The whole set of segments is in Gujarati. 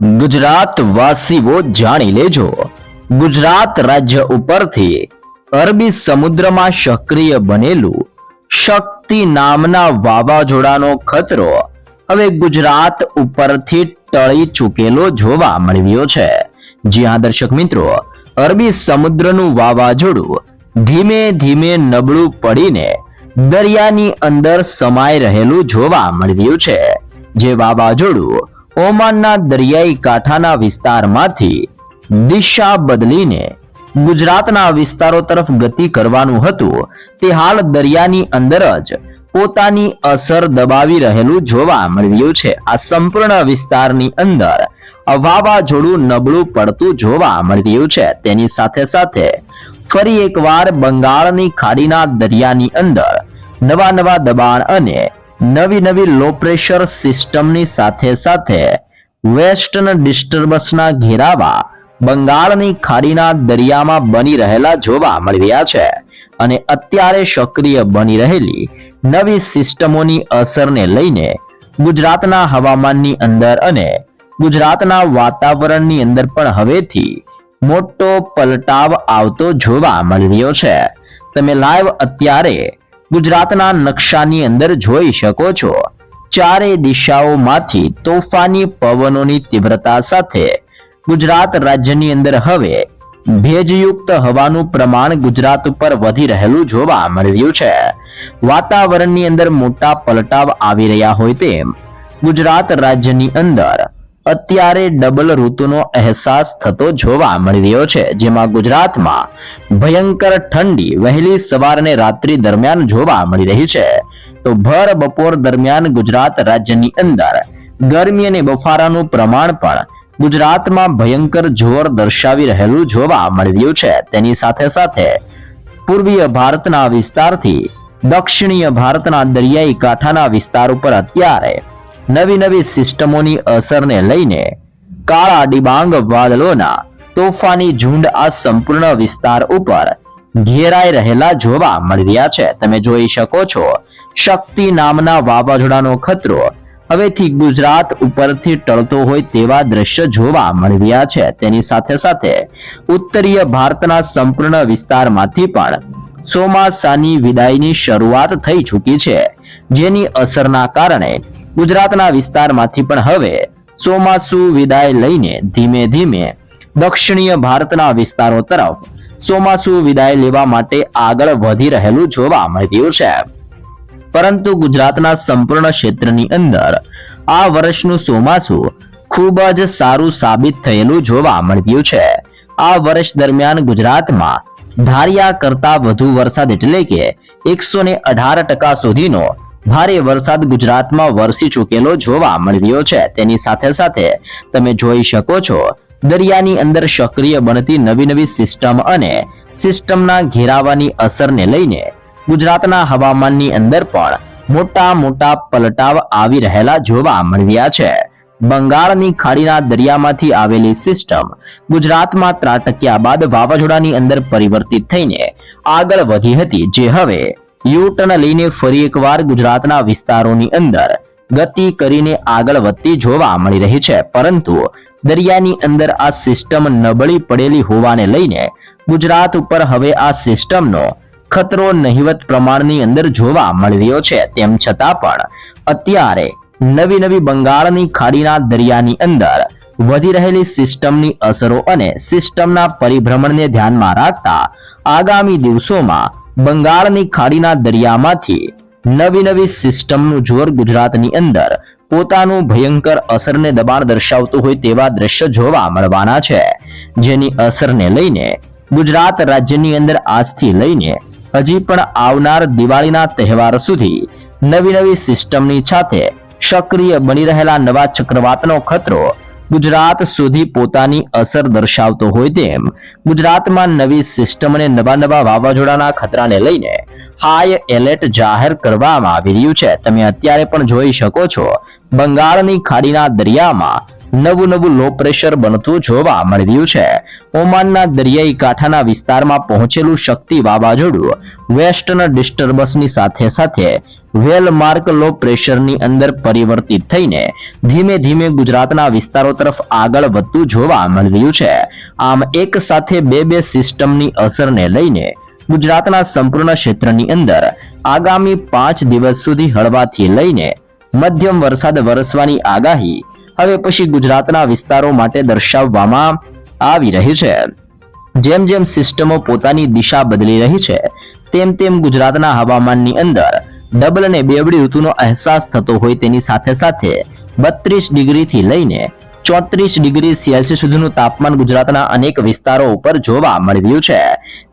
ગુજરાત વાસીઓ જાણી લેજો. ગુજરાત રાજ્ય ઉપરથી અરબી સમુદ્રમાં સક્રિય બનેલું શક્તિ નામના વાવાઝોડાનો ખતરો હવે ગુજરાત ઉપરથી ટળી ચૂકેલો જોવા મળ્યો છે. જ્યાં દર્શક મિત્રો, અરબી સમુદ્રનું વાવાઝોડું ધીમે ધીમે નબળું પડીને દરિયાની અંદર સમાઈ રહેલું જોવા મળ્યું છે. જે વાવાઝોડું ઓમાનના દરિયાઈ કાંઠાના વિસ્તારમાંથી દિશા બદલીને ગુજરાતના વિસ્તારો તરફ ગતિ કરવાનું હતું. તે હાલ દરિયાની અંદર જ પોતાની અસર દબાવી રહેલું જોવા મળ્યું છે. આ સંપૂર્ણ વિસ્તારની અંદર વાવાઝોડું નબળું પડતું જોવા મળ્યું છે. તેની સાથે સાથે ફરી એકવાર બંગાળની ખાડીના દરિયાની અંદર નવા નવા દબાણ અને નવી નવી લો પ્રેશર સિસ્ટમની સાથે સાથે વેસ્ટર્ન ડિસ્ટર્બન્સના ઘેરાવા બંગાળની ખાડીના દરિયામાં બની રહેલા જોવા મળ્યા છે અને અત્યારે સક્રિય બની રહેલી નવી સિસ્ટમોની અસરને લઈને ગુજરાતના હવામાનની અંદર અને ગુજરાતના વાતાવરણની અંદર પણ હવેથી મોટો પલટાવ આવતો જોવા મળી રહ્યો છે. તમે લાઈવ અત્યારે ગુજરાતના નકશાની અંદર જોઈ શકો છો. ચારે દિશાઓમાંથી તોફાની પવનોની તીવ્રતા સાથે ગુજરાત રાજ્યની અંદર હવે ભેજયુક્ત હવાનું પ્રમાણ ગુજરાત ઉપર વધી રહેલું જોવા મળ્યું છે. વાતાવરણની અંદર મોટા પલટાવ આવી રહ્યા હોય તેમ ગુજરાત રાજ્યની અંદર અત્યારે ડબલ ઋતુનો અહેસાસ થતો જોવા મળી રહ્યો છે, જેમાં ગુજરાતમાં ભયંકર ઠંડી વહેલી સવાર અને રાત્રિ દરમિયાન જોવા મળી રહી છે. તો ભર બપોર દરમિયાન ગુજરાત રાજ્યની અંદર ગરમી અને બફારાનું પ્રમાણ પણ ગુજરાતમાં ભયંકર જોર દર્શાવી રહેલું જોવા મળી રહ્યું છે. તેની સાથે સાથે પૂર્વીય ભારતના વિસ્તારથી દક્ષિણીય ભારતના દરિયાઈ કાંઠાના વિસ્તાર ઉપર અત્યારે નવી નવી સિસ્ટમોની અસરને લઈને કાળા ડિબાંગ વાદળોના તોફાની ઝુંડ આ સંપૂર્ણ વિસ્તાર ઉપર ઘેરાઈ રહેલા જોવા મળી રહ્યા છે. તમે જોઈ શકો છો, શક્તિ નામના વાવાઝોડાનો ખતરો હવેથી ગુજરાત ઉપરથી ટળતો હોય તેવા દ્રશ્ય જોવા મળી રહ્યા છે. તેની સાથે સાથે ઉત્તરીય ભારતના સંપૂર્ણ વિસ્તારમાંથી પણ ચોમાસાની વિદાયની શરૂઆત થઈ ચૂકી છે, જેની અસરના કારણે ગુજરાતના વિસ્તારમાંથી પણ હવે ચોમાસુ વિદાય લઈને ધીમે ધીમે દક્ષિણીય ભારતના વિસ્તારો તરફ ચોમાસુ વિદાય લેવા માટે આગળ વધી રહેલું જોવા મળ્યું છે. પરંતુ ગુજરાતના સંપૂર્ણ ક્ષેત્રની અંદર આ વર્ષનું ચોમાસું ખૂબ જ સારું સાબિત થયેલું જોવા મળ્યું છે. આ વર્ષ દરમિયાન ગુજરાતમાં ધાર્યા કરતા વધુ વરસાદ એટલે કે એકસો ને અઢાર ટકા સુધીનો ભારે વરસાદ ગુજરાતમાં વરસી ચૂકેલો જોવા મળ્યો છે. તેની સાથે સાથે તમે જોઈ શકો છો, દરિયાની અંદર સક્રિય બનતી નવી નવી સિસ્ટમ અને સિસ્ટમના ઘેરાવાની અસરને લઈને ગુજરાતના હવામાનની અંદર પણ મોટા મોટા પલટાવ આવી રહેલા જોવા મળ્યા છે. બંગાળની ખાડીના દરિયામાંથી આવેલી સિસ્ટમ ગુજરાતમાં ત્રાટક્યા બાદ વાવાઝોડાની અંદર પરિવર્તિત થઈને આગળ વધી હતી, જે હવે યુટર્ન લઈને ફરી એકવાર ગુજરાતના વિસ્તારોની અંદર ગતિ કરીને આગળ વધતી જોવા મળી રહી છે. પરંતુ દરિયાની અંદર આ સિસ્ટમ નબળી પડેલી હોવાને લઈને ગુજરાત ઉપર હવે આ સિસ્ટમનો ખતરો નહિવત પ્રમાણની અંદર જોવા મળી રહ્યો છે. તેમ છતાં પણ અત્યારે નવી નવી બંગાળની ખાડીના દરિયાની અંદર વધી રહેલી સિસ્ટમની અસરો અને સિસ્ટમના પરિભ્રમણને ધ્યાનમાં રાખતા આગામી દિવસોમાં બંગાળની ખાડીના દરિયામાંથી નવી નવી સિસ્ટમનું જોર ગુજરાતની અંદર પોતાનું ભયંકર અસરને દબાણ દર્શાવતું હોય તેવા દ્રશ્ય જોવા મળવાના છે, જેની અસરને લઈને ગુજરાત રાજ્યની અંદર આજથી લઈને હજી પણ આવનાર દિવાળીના તહેવાર સુધી નવી નવી સિસ્ટમની સાથે સક્રિય બની રહેલા નવા ચક્રવાતનો ખતરો ગુજરાત સુધી પોતાની અસર દર્શાવતો હોય તેમ ગુજરાતમાં નવી સિસ્ટમ અને નવા નવા વાવાઝોડાના ખતરાને લઈને હાઈ એલર્ટ જાહેર કરવામાં આવી રહ્યું છે. તમે અત્યારે પણ જોઈ શકો છો, બંગાળની ખાડીના દરિયામાં નવું નવું લો પ્રેશર બનતું જોવા મળી રહ્યું છે. ઓમાનના દરિયાઈ કાંઠાના વિસ્તારમાં પહોંચેલું શક્તિ વાવાઝોડું વેસ્ટર્ન ડિસ્ટર્બન્સની સાથે સાથે વેલમાર્ક લો પ્રેશરની અંદર પરિવર્તિત થઈને ધીમે ધીમે ગુજરાતના વિસ્તારો તરફ આગળ વધતું જોવા મળી રહ્યું છે. આમ એક સાથે બે બે સિસ્ટમની અસરને લઈને ગુજરાતના સંપૂર્ણ ક્ષેત્રની અંદર આગામી પાંચ દિવસ સુધી હળવાથી લઈને મધ્યમ વરસાદ વરસવાની આગાહી હવે પછી ગુજરાતના વિસ્તારો માટે દર્શાવવામાં આવી રહી છે. જેમ જેમ સિસ્ટમો પોતાની દિશા બદલી રહી છે, તેમ તેમ ગુજરાતના હવામાનની અંદર ડબલ અને બેવડી ઋતુનો અહેસાસ થતો હોય તેની સાથે સાથે બત્રીસ ડિગ્રીથી લઈને ચોત્રીસ ડિગ્રી સેલ્સિયસ સુધીનું તાપમાન ગુજરાતના અનેક વિસ્તારો ઉપર જોવા મળ્યું છે.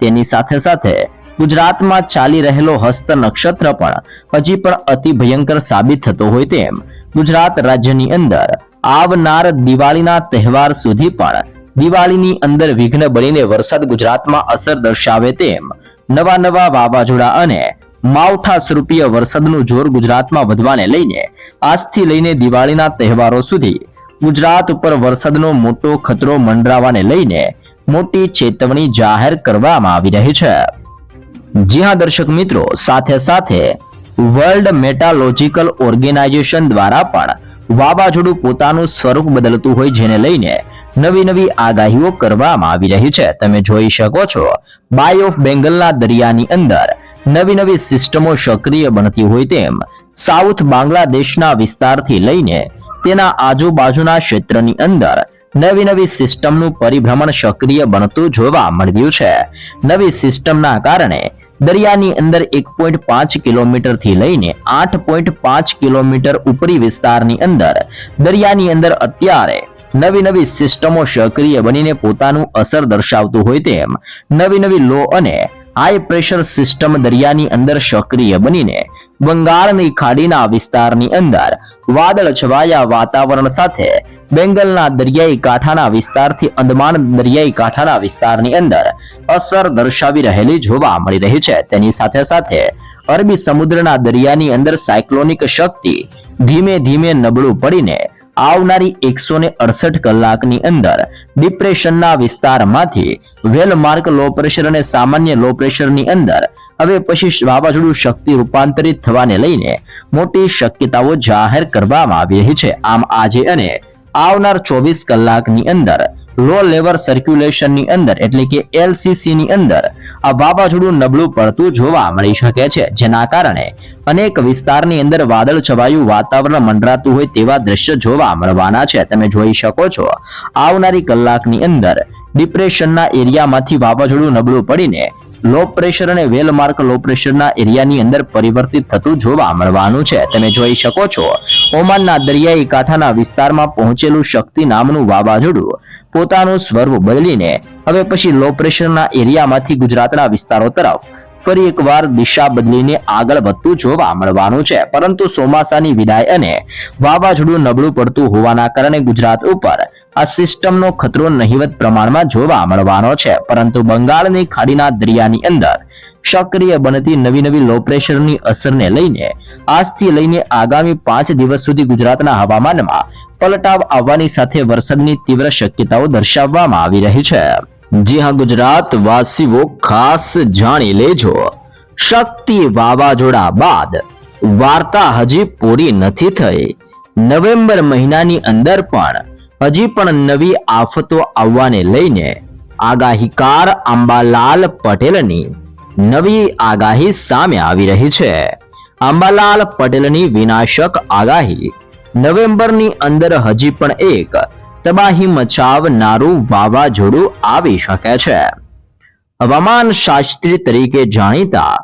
તેની સાથે સાથે ગુજરાતમાં ચાલી રહેલો હસ્ત નક્ષત્ર પણ હજી પણ અતિ ભયંકર સાબિત થતો હોય તેમ ગુજરાત રાજ્યની અંદર આવનાર દિવાળીના તહેવાર સુધી પણ દિવાળીની અંદર વિઘ્ન બનીને વરસાદ ગુજરાતમાં અસર દર્શાવે તેમ નવા નવા વાવાઝોડા અને માવઠા સ્વરૂપીય વરસાદનું જોર ગુજરાતમાં વધવાને લઈને આજથી લઈને દિવાળીના તહેવારો સુધી ગુજરાત ઉપર વરસાદનો મોટો ખતરો મંડરાવાને લઈને મોટી ચેતવણી જાહેર કરવામાં આવી રહી છે. જી હા, દર્શક મિત્રો, સાથે સાથે વર્લ્ડ મેટાલોજિકલ ઓર્ગેનાઇઝેશન દ્વારા પણ વાવાઝોડું પોતાનું સ્વરૂપ બદલતું હોય જેને લઈને નવી નવી આગાહીઓ કરવામાં આવી રહી છે. તમે જોઈ શકો છો બાય ઓફ બેંગલના દરિયાની અંદર નવી નવી સિસ્ટમો સક્રિય બનતી હોય તેમ સાઉથ બાંગ્લાદેશના વિસ્તારથી લઈને તેના આજુબાજુના ક્ષેત્રની અંદર નવી નવી સિસ્ટમનું પરિભ્રમણ સક્રિય બનતું જોવા મળ્યું છે. નવી સિસ્ટમના કારણે દરિયાની અંદર એક પોઈન્ટ પાંચ કિલોમીટરથી લઈને આઠ પોઈન્ટ પાંચ કિલોમીટર ઉપરી વિસ્તારની અંદર દરિયાની અંદર અત્યારે નવી નવી સિસ્ટમો સક્રિય બનીને પોતાનું અસર દર્શાવતું હોય તેમ નવી નવી લો અને હાઈ પ્રેશર સિસ્ટમ દરિયાની અંદર સક્રિય બનીને બંગાળની ખાડીના વિસ્તારની અંદર વાદળ છવાયા વાતાવરણ સાથે બેંગલના દરિયાઈ કાંઠાના વિસ્તારથી અંદમાન દરિયાઈ કાંઠાના વિસ્તારની અંદર અસર દર્શાવી રહેલી જોવા મળી રહી છે. તેની સાથે સાથે અરબી સમુદ્રના દરિયાની અંદર સાયક્લોનિક શક્તિ ધીમે ધીમે નબળું પડીને આવનારી એકસો ને અડસઠ કલાકની અંદર ડિપ્રેશનના વિસ્તારમાંથી વેલમાર્ક લો પ્રેશર અને સામાન્ય લો પ્રેશરની અંદર હવે પછી વાવાઝોડું શક્તિ રૂપાંતરિત થવાને લઈને મોટી શક્યતાઓ જાહેર કરવામાં આવી રહી છે. આમ આજે અને આવનાર ચોવીસ કલાકની અંદર લો લેવલ સર્ક્યુલેશનની અંદર, એટલે કે એલસીસી ની અંદર, આ વાવાઝોડું નબળું પડતું જોવા મળી શકે છે. જેના કારણે અનેક વિસ્તારની અંદર વાદળ છવાયું વાતાવરણ મંડરાતું હોય તેવા દ્રશ્ય જોવા મળવાના છે. તમે જોઈ શકો છો, આવનારી કલાકની અંદર ડિપ્રેશનના એરિયામાંથી વાવાઝોડું નબળું પડીને લો પ્રેશર અને વેલ માર્ક લો પ્રેશરના એરિયાની અંદર પરિવર્તિત થતું જોવા મળવાનું છે. તમે જોઈ શકો છો, ઓમાનના દરિયાઈ કાંઠાના વિસ્તારમાં પહોંચેલું શક્તિ નામનું વાવાઝોડું પોતાનું સ્વરૂપ બદલીને હવે પછી લો પ્રેશરના એરિયામાંથી ગુજરાતના વિસ્તારો તરફ ફરી એકવાર દિશા બદલીને આગળ વધતું જોવા મળવાનું છે. પરંતુ ચોમાસાની વિદાય અને વાવાઝોડું નબળું પડતું હોવાના કારણે ગુજરાત ઉપર આ સિસ્ટમનો ખતરો નહીવત પ્રમાણમાં જોવા મળવાનો છે. પરંતુ બંગાળની ખાડીના દરિયાની અંદર સક્રિય બનતી નવી નવી લો પ્રેશરની અસરને લઈને, આજથી લઈને આગામી પાંચ દિવસ સુધી ગુજરાતના હવામાનમાં પલટાવ આવવાની સાથે વરસાદની તીવ્ર શક્યતાઓ દર્શાવવામાં આવી રહી છે. જી હા, ગુજરાત વાસીઓ ખાસ જાણી લેજો. શક્તિ વાવાઝોડા બાદ વાર્તા હજી પૂરી નથી થઈ. નવેમ્બર મહિનાની અંદર પણ હજી પણ નવી આફતો આવવાને લઈને આગાહીકાર અંબાલાલ પટેલની નવી આગાહી સામે આવી રહી છે. અંબાલાલ પટેલની વિનાશક આગાહી નવેમ્બરની અંદર હજી પણ એક તબાહી મચાવનારું વાવાઝોડું આવી શકે છે. હવામાન શાસ્ત્રી તરીકે જાણીતા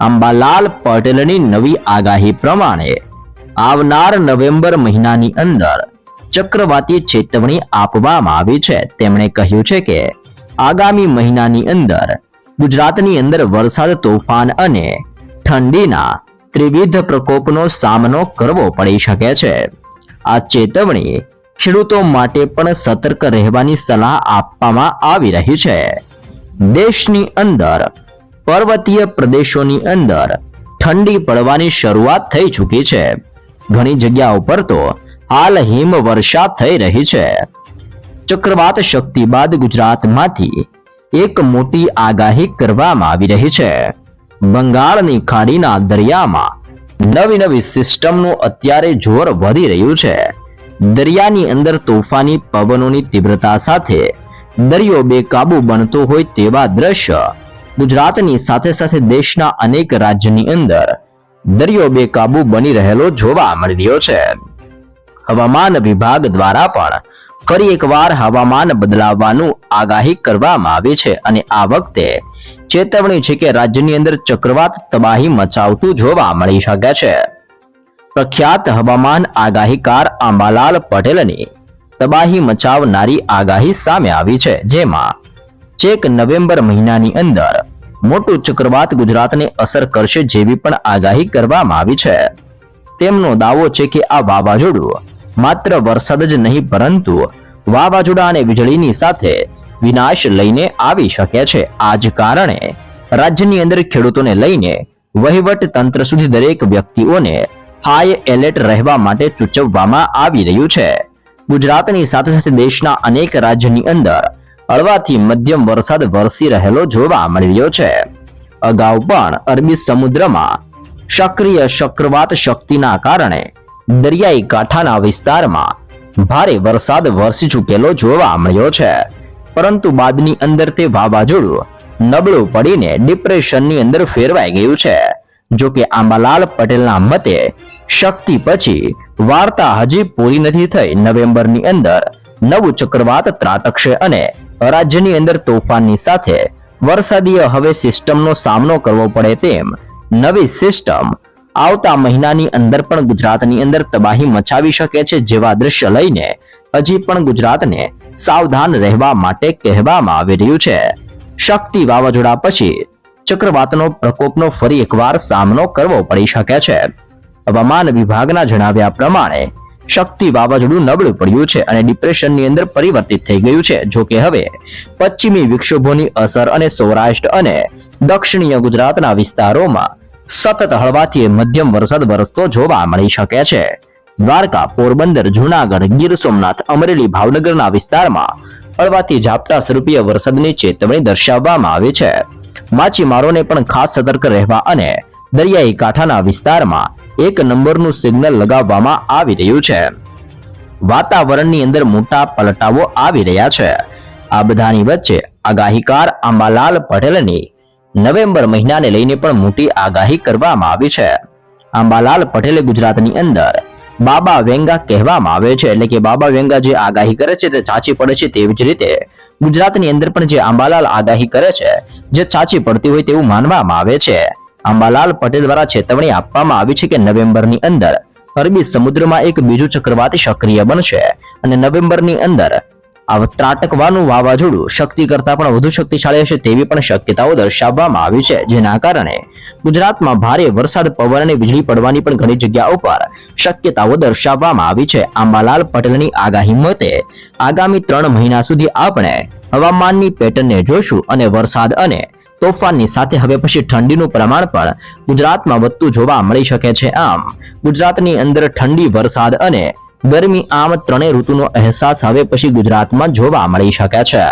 અંબાલાલ પટેલની નવી આગાહી પ્રમાણે આવનાર નવેમ્બર મહિનાની અંદર ચક્રવાતી ચેતવણી આપવામાં આવી છે. તેમણે કહ્યું છે કે, આગામી મહિનાની અંદર ગુજરાતની અંદર વરસાદ, તોફાન અને ઠંડીના ત્રિવિધ પ્રકોપનો સામનો કરવો પડી શકે છે. આ ચેતવણી ખેડૂતો માટે પણ સતર્ક રહેવાની સલાહ આપવામાં આવી રહી છે. દેશની અંદર, પર્વતીય પ્રદેશોની અંદર ઠંડી પડવાની શરૂઆત થઈ ચૂકી છે. ઘણી જગ્યાઓ પર તો હાલ હિમવર્ષા થઈ રહી છે. ચક્રવાત શક્તિ બાદ ગુજરાતમાંથી એક મોટી આગાહી કરવામાં આવી રહી છે. બંગાળની ખાડીના દરિયામાં નવી નવી સિસ્ટમનું અત્યારે જોર વધી રહ્યું છે. દરિયાની અંદર તોફાની પવનોની તીવ્રતા સાથે દરિયો બેકાબુ બનતો હોય તેવા દ્રશ્ય ગુજરાતની સાથે સાથે દેશના અનેક રાજ્યની અંદર દરિયો બેકાબુ બની રહેલો જોવા મળી રહ્યો છે. હવામાન વિભાગ દ્વારા પણ ફરી એકવાર હવામાન બદલાવવાનું આગાહી કરવામાં આવી છે અને આ વખતે ચેતવણી છે કે રાજ્યની અંદર ચક્રવાત તબાહી મચાવતું જોવા મળી શકે છે. પ્રખ્યાત હવામાન આગાહીકાર આંબાલાલ પટેલની તબાહી મચાવનારી આગાહી સામે આવી છે, જેમાં ચેક નવેમ્બર મહિનાની અંદર મોટું ચક્રવાત ગુજરાતને અસર કરશે જેવી પણ આગાહી કરવામાં આવી છે. તેમનો દાવો છે કે આ વાવાઝોડું માત્ર વરસાદ જ નહીં, પરંતુ વાવાઝોડા અને વીજળીની સાથે વિનાશ લઈને આવી શકે છે. આ જ કારણે રાજ્યની અંદર ખેડૂતોને લઈને વહીવટ તંત્ર સુધી દરેક વ્યક્તિઓને હાઈ એલર્ટ રહેવા માટે સૂચવવામાં આવી રહ્યું છે. ગુજરાતની સાથે સાથે દેશના અનેક રાજ્યની અંદર હળવાથી મધ્યમ વરસાદ વરસી રહેલો જોવા મળી રહ્યો છે. અગાઉ પણ અરબી સમુદ્રમાં સક્રિય ચક્રવાત શક્તિના કારણે દરિયાઈ કાંઠાના વિસ્તારમાં ભારે વરસાદ વરસી ચૂકેલો જોવા મળ્યો છે. પરંતુ બાદની અંદર તે વાવાઝોડું નબળું પડીને ડિપ્રેશનની અંદર ફેરવાઈ ગયું છે. જો આંબાલાલ પટેલના મતે શક્તિ પછી વાર્તા હજી પૂરી નથી થઈ. નવેમ્બરની અંદર નવું ચક્રવાત ત્રાટકશે અને રાજ્યની અંદર તોફાનની સાથે વરસાદીય હવે સિસ્ટમનો સામનો કરવો પડે તેમ નવી સિસ્ટમ આવતા મહિનાની અંદર પણ ગુજરાતની અંદર તબાહી મચાવી શકે છે જેવા દ્રશ્ય લઈને હજી પણ ગુજરાતને સાવધાન રહેવા માટે કહેવામાં આવી રહ્યું છે. શક્તિ વાવાઝોડા પછી ચક્રવાતનો પ્રકોપનો ફરી એકવાર સામનો કરવો પડી શકે છે. હવામાન વિભાગના જણાવ્યા પ્રમાણે શક્તિ વાવાઝોડું નબળું પડ્યું છે અને ડિપ્રેશનની અંદર પરિવર્તિત થઈ ગયું છે. જો કે હવે પશ્ચિમી વિક્ષોભોની અસર અને સૌરાષ્ટ્ર અને દક્ષિણીય ગુજરાતના વિસ્તારોમાં સતત હળવાથી મધ્યમ વરસાદ વરસતો જોવા મળી શકે છે. દ્વારકા, પોરબંદર, જૂનાગઢ, ગીર સોમનાથ, અમરેલી, ભાવનગરના વિસ્તારમાં હળવાથી ઝાપટા સ્વરૂપીય વરસાદની ચેતવણી દર્શાવવામાં આવી છે. માછીમારોને પણ ખાસ સતર્ક રહેવા અને દરિયાઈ કાંઠાના વિસ્તારમાં એક નંબરનું સિગ્નલ લગાવવામાં આવી રહ્યું છે. વાતાવરણની અંદર મોટા પલટાવો આવી રહ્યા છે. આ બધાની વચ્ચે આગાહીકાર આંબાલાલ પટેલની નવેમ્બર મહિનાને લઈને પણ મોટી આગાહી કરવામાં આવી છે. આંબાલાલ પટેલે ગુજરાતની અંદર બાબા વેંગા કહેવામાં આવે છે. એટલે કે બાબા વેંગા જે આગાહી કરે છે તે સાચી પડે છે તેવી જ રીતે ગુજરાતની અંદર પણ જે આંબાલાલ આગાહી કરે છે જે સાચી પડતી હોય તેવું માનવામાં આવે છે. આંબાલાલ પટેલ દ્વારા ચેતવણી આપવામાં આવી છે કે નવેમ્બરની અંદર અરબી સમુદ્રમાં એક બીજું ચક્રવાત સક્રિય બનશે અને નવેમ્બરની અંદર આ ત્રાટકવાનું વાવાઝોડું શક્તિ કરતા પણ વધુ શક્તિશાળી હશે તેવી પણ શક્યતાઓ દર્શાવવામાં આવી છે, જેના કારણે ગુજરાતમાં ભારે વરસાદ પવન અને વીજળી પડવાની પણ ઘણી જગ્યાઓ પર શક્યતાઓ દર્શાવવામાં આવી છે. આંબાલાલ પટેલની આગાહી મતે, આગામી ત્રણ મહિના સુધી આપણે હવામાનની પેટર્નને જોશું અને વરસાદ અને તોફાનની સાથે હવે પછી ઠંડીનું પ્રમાણ પણ ગુજરાતમાં વધતું જોવા મળી શકે છે. આમ, ગુજરાતની અંદર ઠંડી, વરસાદ અને ગરમી આમ ત્રણેય ઋતુનો અહેસાસ હવે પછી ગુજરાતમાં જોવા મળી શકે છે.